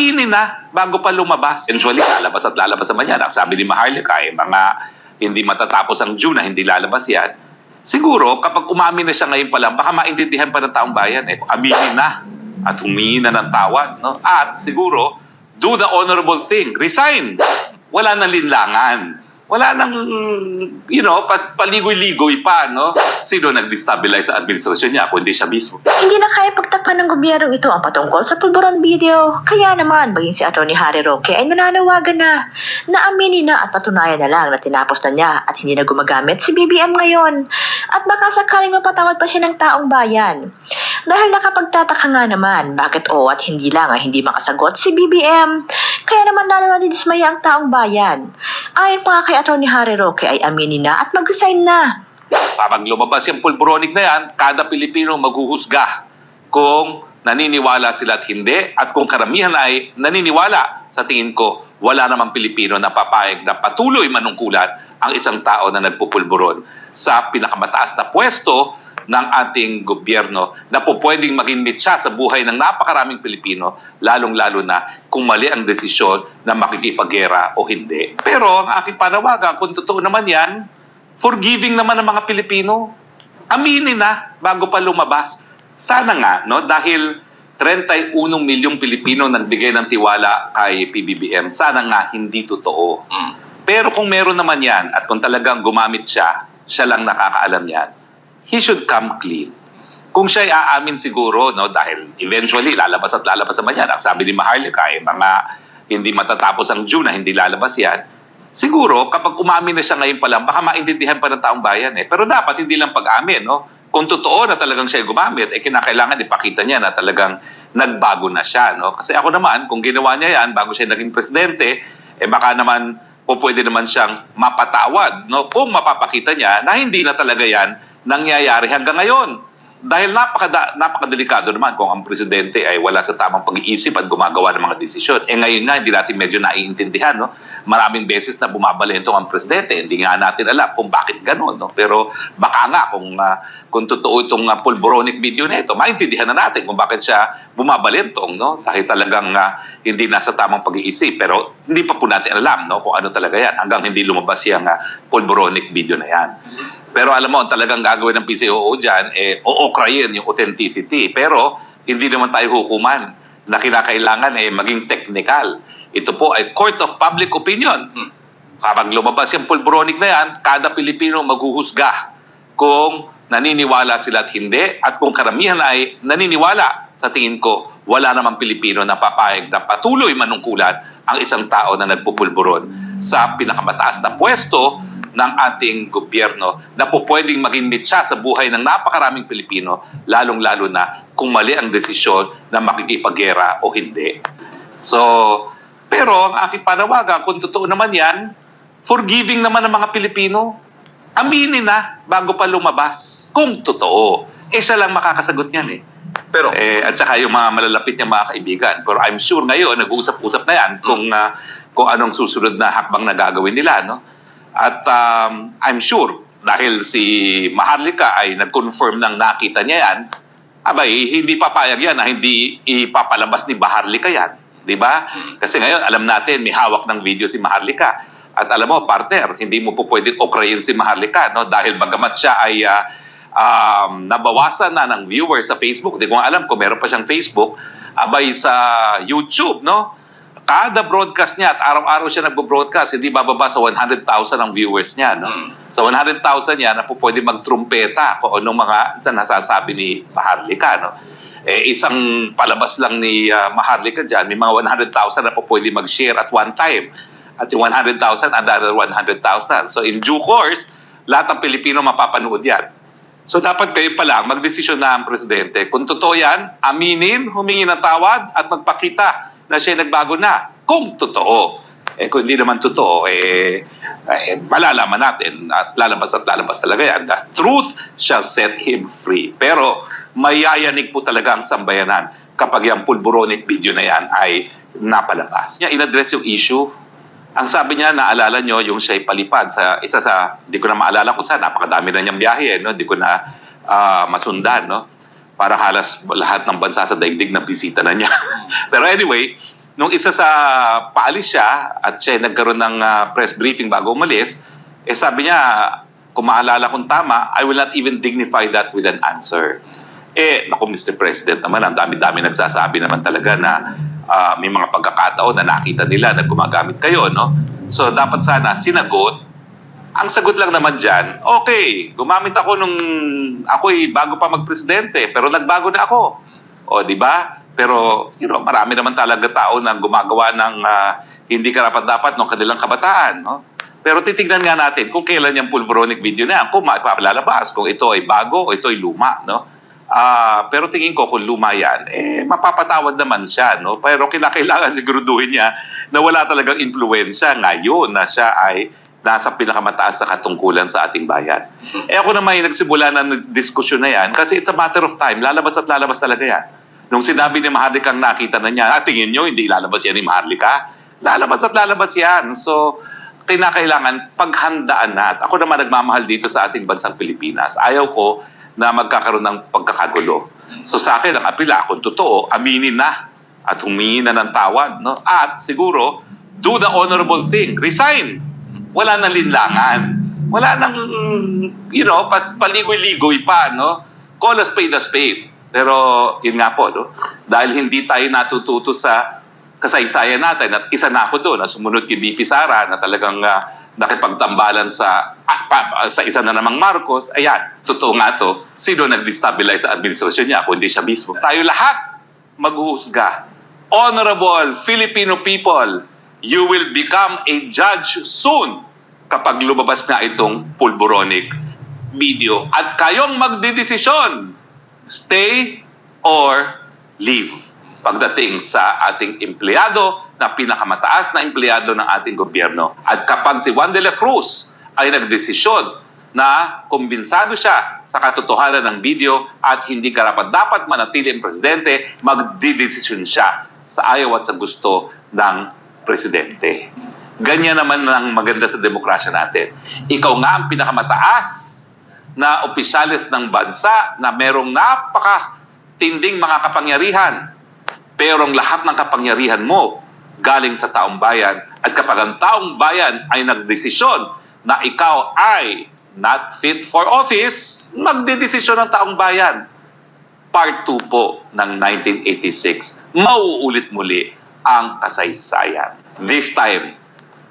aminin na bago pa lumabas. Eventually, lalabas at lalabas naman yan. Ang sabi ni Maharlika, eh, mga hindi matatapos ang June na hindi lalabas yan. Siguro, kapag umamin na siya ngayon pa lang, baka maintindihan pa ng taong bayan. Eh. Aminin na at humingi na ng tawad. No? At siguro, do the honorable thing. Resign. Wala nang linlangan. Wala nang, you know, paligoy-ligoy pa, no? Sino nag-destabilize sa administrasyon niya, kundi siya mismo. Hindi na kaya pagtakpan ng gobyernong ito ang patungkol sa pulburon video. Kaya naman, maging si Atty. Harry Roque ay nananawagan na na aminin na at patunayan na lang na tinapos na niya at hindi na gumagamit si BBM ngayon. At baka sakaling mapatawad pa siya ng taong bayan. Dahil nakapagtataka nga naman, bakit o at hindi lang ay hindi makasagot si BBM. Kaya naman lalo na didismaya ang taong bayan. Ayon pa kay Atty. Harry Roque ay aminin na at mag-resign na. Kapag lumabas yung pulburonic na yan, kada Pilipino maghuhusga kung naniniwala sila at hindi at kung karamihan ay naniniwala sa tingin ko wala namang Pilipino na papayag na patuloy manungkulan ang isang tao na nagpupulburon sa pinakamataas na pwesto ng ating gobyerno na po pwedeng maging mitsa sa buhay ng napakaraming Pilipino, lalong-lalo na kung mali ang desisyon na makikipaggera o hindi. Pero ang aking panawagan, kung totoo naman yan, forgiving naman ng mga Pilipino. Aminin na bago pa lumabas. Sana nga, no? Dahil 31 milyong Pilipino nagbigay ng tiwala kay PBBM. Sana nga hindi totoo. Pero kung meron naman yan at kung talagang gumamit siya, siya lang nakakaalam yan, he should come clean. Kung siya ay aamin siguro, no, dahil eventually lalabas at lalabas naman yan. Ang sabi ni Maharlika, eh, mga hindi matatapos ang June na hindi lalabas yan. Siguro, kapag umamin na siya ngayon pa lang, baka maintindihan pa ng taong bayan eh. Pero dapat hindi lang pag-amin, no? Kung totoo na talagang siya gumamit, eh kinakailangan ipakita niya na talagang nagbago na siya, no? Kasi ako naman, kung ginawa niya yan bago siya naging presidente, eh baka naman po pwede naman siyang mapatawad, no? Kung mapapakita niya na hindi na talaga yan nangyayari hanggang ngayon. Dahil napaka napakadelikado naman kung ang presidente ay wala sa tamang pag-iisip at gumagawa ng mga desisyon. Eh ngayon nga, hindi natin medyo naiintindihan. No? Maraming beses na bumabalento ang presidente. Hindi nga natin alam kung bakit gano'n. No? Pero baka nga kung, ah, kung totoo itong uh, pulboronic video na ito, maintindihan na natin kung bakit siya bumabalentong. No? Dahil talagang ah, hindi nasa tamang pag-iisip. Pero hindi pa po natin alam no? kung ano talaga yan hanggang hindi lumabas yung uh, pulboronic video na yan. Pero alam mo, ang talagang gagawin ng PCOO dyan, eh, ookrayin yung authenticity. Pero hindi naman tayo hukuman na kinakailangan eh, maging technical. Ito po ay court of public opinion. Kapag lumabas yung pulboronic na yan, kada Pilipino maghuhusga kung naniniwala sila at hindi at kung karamihan ay naniniwala sa tingin ko wala namang Pilipino na papayag na patuloy manungkulan ang isang tao na nagpupulburon sa pinakamataas na pwesto ng ating gobyerno na po pwedeng maging mitsa sa buhay ng napakaraming Pilipino, lalong-lalo na kung mali ang desisyon na makikipaggera o hindi. So, pero ang aking panawagan, kung totoo naman yan, forgiving naman ng mga Pilipino. Aminin na bago pa lumabas kung totoo. Eh, siya lang makakasagot niyan eh. Pero Eh, at saka yung mga malalapit niya mga kaibigan. Pero I'm sure ngayon, nag-uusap-usap na yan kung, ah, kung anong susunod na hakbang na gagawin nila. No? At um, I'm sure, dahil si Maharlika ay nag-confirm ng nakita niya yan, abay, hindi papayag yan na hindi ipapalabas ni Maharlika yan. Di ba? Kasi ngayon, alam natin, may hawak ng video si Maharlika. At alam mo, partner, hindi mo po pwedeng okrayin si Maharlika, no? Dahil bagamat siya ay ah, um, nabawasan na ng viewers sa Facebook. Hindi ko alam kung meron pa siyang Facebook. Abay sa YouTube, no? Kada broadcast niya at araw-araw siya nagbo-broadcast, hindi bababa sa 100,000 ang viewers niya, no? Mm. Sa 100,000 yan, na po pwede magtrumpeta kung anong mga sa nasasabi ni Maharlika, no? Eh, isang palabas lang ni ah, Maharlika dyan, may mga 100,000 na po pwede mag-share at one time. At yung 100,000, another 100,000. So in due course, lahat ng Pilipino mapapanood yan. So dapat kayo pa lang magdesisyon na ang presidente. Kung totoo yan, aminin, humingi ng tawad at magpakita na siya nagbago na. Kung totoo. Eh kung hindi naman totoo, eh, eh malalaman natin at lalabas at lalabas talaga yan. The truth shall set him free. Pero mayayanig po talaga ang sambayanan kapag yung pulboronic video na yan ay napalabas. Niya in-address yung issue ang sabi niya, naalala nyo, yung siya'y palipad sa isa sa, di ko na maalala kung saan, napakadami na niyang biyahe, eh, no? di ko na ah, masundan. No? Para halos lahat ng bansa sa daigdig na bisita na niya. Pero anyway, nung isa sa paalis siya at siya nagkaroon ng ah, press briefing bago umalis, eh sabi niya, kung maalala kong tama, I will not even dignify that with an answer. Eh, naku Mr. President naman, ang dami-dami nagsasabi naman talaga na ah, may mga pagkakataon na nakita nila na gumagamit kayo, no? So, dapat sana sinagot. Ang sagot lang naman dyan, okay, gumamit ako nung ako'y bago pa magpresidente, pero nagbago na ako. O, di ba? Pero, you know, marami naman talaga tao na gumagawa ng ah, hindi karapat-dapat ng kanilang kabataan, no? Pero titignan nga natin kung kailan yung pulveronic video na yan, kung maipapalalabas, kung ito ay bago o ito ay luma, no? Ah, pero tingin ko kung luma yan, eh, mapapatawad naman siya, no? Pero kinakailangan siguraduhin niya na wala talagang impluensya ngayon na siya ay nasa pinakamataas na katungkulan sa ating bayan. Eh ako naman yung nagsimula ng diskusyon na yan kasi it's a matter of time. Lalabas at lalabas talaga yan. Nung sinabi ni Maharlika ang nakita na niya, ah, tingin nyo, hindi lalabas yan ni Maharlika. Lalabas at lalabas yan. So, kinakailangan paghandaan na. At ako naman nagmamahal dito sa ating bansang Pilipinas. Ayaw ko na magkakaroon ng pagkakagulo. So sa akin, ang apila, kung totoo, aminin na at humingi na ng tawad. No? At siguro, do the honorable thing. Resign. Wala nang linlangan. Wala nang, you know, pa- paligoy-ligoy pa. No? Call a spade a spade. Pero yun nga po, no? dahil hindi tayo natututo sa kasaysayan natin at isa na ako doon na sumunod kay BP Sara na talagang ah, nakipagtambalan sa ah, pa- sa isa na namang Marcos, ayan, totoo nga to, sino nag-destabilize sa administrasyon niya kung hindi siya mismo. Tayo lahat maghuhusga. Honorable Filipino people, you will become a judge soon kapag lumabas nga itong pulboronic video. At kayong magdidesisyon, stay or leave pagdating sa ating empleyado na pinakamataas na empleyado ng ating gobyerno. At kapag si Juan de la Cruz ay nagdesisyon na kumbinsado siya sa katotohanan ng video at hindi karapat-dapat manatili ang presidente, magdidesisyon siya sa ayaw at sa gusto ng presidente. Ganyan naman ang maganda sa demokrasya natin. Ikaw nga ang pinakamataas na opisyalis ng bansa na merong napaka tinding mga kapangyarihan. Pero ang lahat ng kapangyarihan mo galing sa taong bayan. At kapag ang taong bayan ay nagdesisyon na ikaw ay not fit for office, magdedesisyon ng taong bayan. Part 2 po ng 1986, mauulit muli ang kasaysayan. This time,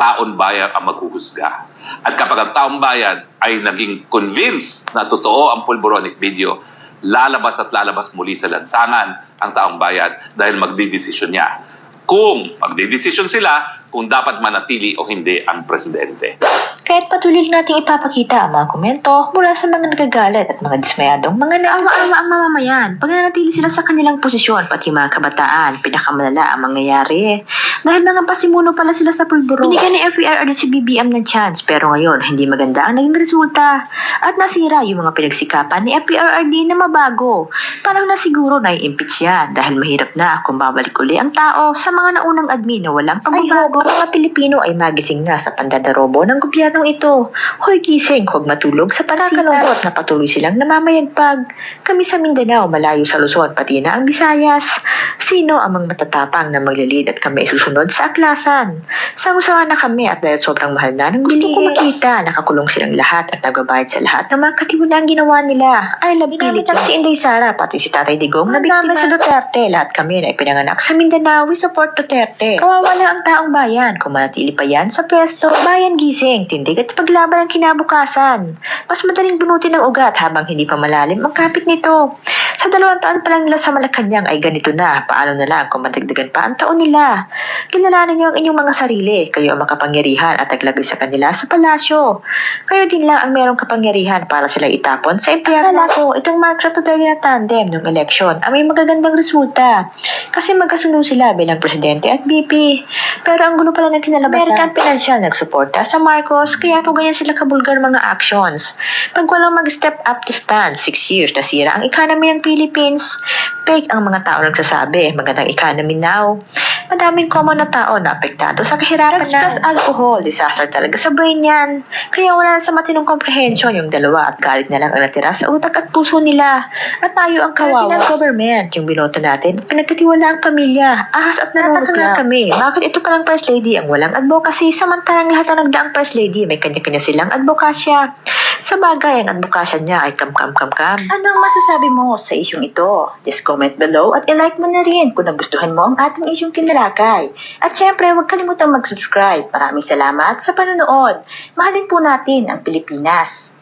taon bayan ang maghuhusga. At kapag ang taong bayan ay naging convinced na totoo ang pulboronic video, lalabas at lalabas muli sa lansangan ang taong bayan dahil magdidesisyon niya kung magdidesisyon sila kung dapat manatili o hindi ang presidente. Kahit patuloy nating ipapakita ang mga komento mula sa mga nagagalit at mga dismayadong mga naawa-awa ang mamamayan pag nanatili sila sa kanilang posisyon pati mga kabataan, pinakamalala ang mangyayari. Dahil mga pasimuno pala sila sa pulburo. Binigyan ni FER at si BBM ng chance pero ngayon hindi maganda ang naging resulta at nasira yung mga pinagsikapan ni FPRRD na mabago. Parang na siguro na impeach yan dahil mahirap na kung babalik uli ang tao sa mga naunang admin na walang pagbabago. Ay, mga Pilipino ay magising na sa pandadarobo ng gobyernong ito. Hoy gising, huwag matulog sa pagkakalungkot na patuloy silang namamayagpag. Kami sa Mindanao, malayo sa Luzon, pati na ang Visayas. Sino ang mga matatapang na maglalid at kami susunod sa aklasan? Sangusawa na kami at dahil sobrang mahal na ng gusto ko makita, nakakulong silang lahat at nagbabayad sa lahat ng mga katiwalang ginawa nila. I love Philippines. si Inday Sara, pati si Tatay Digong, na biktima sa Duterte. Lahat kami na ipinanganak sa Mindanao, we support Duterte. Kawawa na ang taong bayan. Kung manatili pa yan sa pwesto, bayan gising, tindig at paglaban ang kinabukasan. Mas madaling bunutin ng ugat habang hindi pa malalim ang kapit nito. Dalawang taon pa lang nila sa Malacanang ay ganito na. Paano na lang kung madagdagan pa ang taon nila? Kilalanin niyo ang inyong mga sarili. Kayo ang makapangyarihan at naglagay sa kanila sa palasyo. Kayo din lang ang merong kapangyarihan para sila itapon sa impyerno. Akala ko, itong Marcos at Duterte na tandem ng eleksyon ang may magagandang resulta. Kasi magkasunod sila bilang presidente at VP. Pero ang gulo pala ng kinalabasan. American Financial nagsuporta sa Marcos kaya po ganyan sila kabulgar mga actions. Pag walang mag-step up to stand, six years nasira ang economy ng Philippines. Fake ang mga tao nagsasabi, magandang economy now. Madaming common na tao na apektado sa kahirapan na. Plus alcohol, disaster talaga sa brain yan. Kaya wala na sa matinong comprehension yung dalawa at galit na lang ang natira sa utak at puso nila. At tayo ang kawawa. ng government, yung binoto natin, pinagkatiwala ang pamilya. Ahas at nanonood lang kami. Bakit ito palang first lady ang walang advocacy samantalang lahat ng nagdaang first lady may kanya-kanya silang advokasya. Sa bagay, ang advokasya niya ay kam-kam-kam-kam. Ano ang masasabi mo sa isyong ito? Just comment below at ilike mo na rin kung nagustuhan mo ang ating isyong kinalakay. At syempre, huwag kalimutang mag-subscribe. Maraming salamat sa panonood. Mahalin po natin ang Pilipinas.